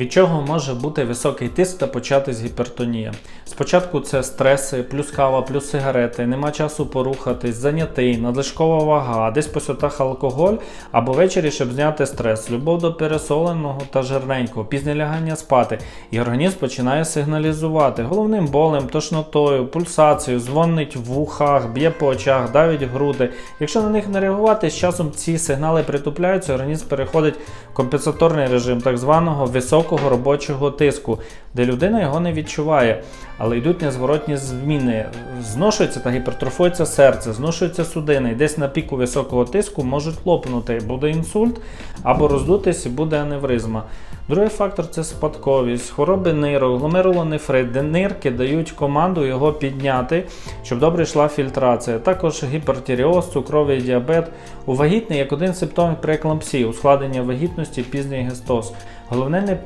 Від чого може бути високий тиск та початись гіпертонія? Спочатку це стреси, плюс кава, плюс сигарети, нема часу порухатись, зайнятий, надлишкова вага, десь по святах алкоголь або ввечері, щоб зняти стрес, любов до пересоленого та жирненького, пізнє лягання спати, і організм починає сигналізувати головним болем, тошнотою, пульсацією, дзвонить в вухах, б'є по очах, давить груди. Якщо на них не реагувати, з часом ці сигнали притупляються, організм переходить в компенсаторний режим так званого високого робочого тиску, де людина його не відчуває, але йдуть незворотні зміни. Зношується та гіпертрофується серце, зношуються судини, і десь на піку високого тиску можуть лопнути, буде інсульт або роздутись буде аневризма. Другий фактор це спадковість, хвороби нирок, гломерулонефрит, де нирки дають команду його підняти, щоб добре йшла фільтрація. Також гіпертіріоз, цукровий діабет. У вагітний як один з симптомів прееклампсії, ускладнення вагітності, пізній гестоз. Головне не